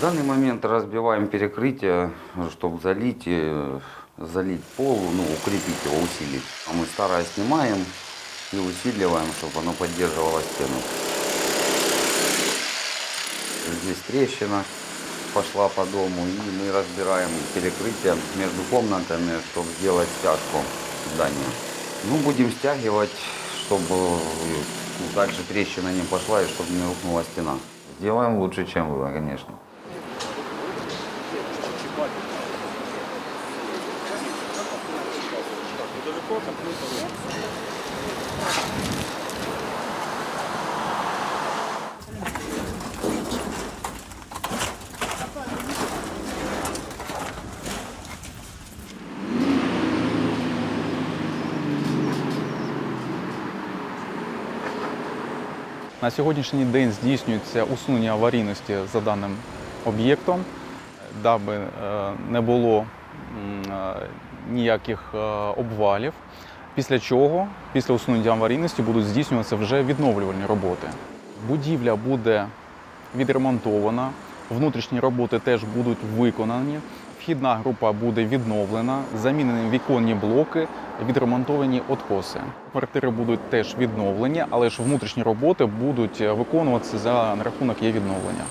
данный момент разбиваем перекрытие, чтобы залить, э, залить пол, ну, укрепить его, усилить. А мы старое снимаем и усиливаем, чтобы оно поддерживало стену. Здесь трещина пошла по дому, и мы разбираем перекрытие между комнатами, чтобы сделать стяжку здания. Ну, будем стягивать, чтобы э, дальше трещина не пошла и чтобы не рухнула стена. Сделаем лучше, чем было, конечно. На сьогоднішній день здійснюється усунення аварійності за даним об'єктом, даби е, не було е, ніяких е, обвалів. Після чого, після усунення аварійності, будуть здійснюватися вже відновлювальні роботи. Будівля буде відремонтована, внутрішні роботи теж будуть виконані. Вхідна група буде відновлена, замінені віконні блоки, відремонтовані откоси. Квартири будуть теж відновлені, але ж внутрішні роботи будуть виконуватися за рахунок є відновлення.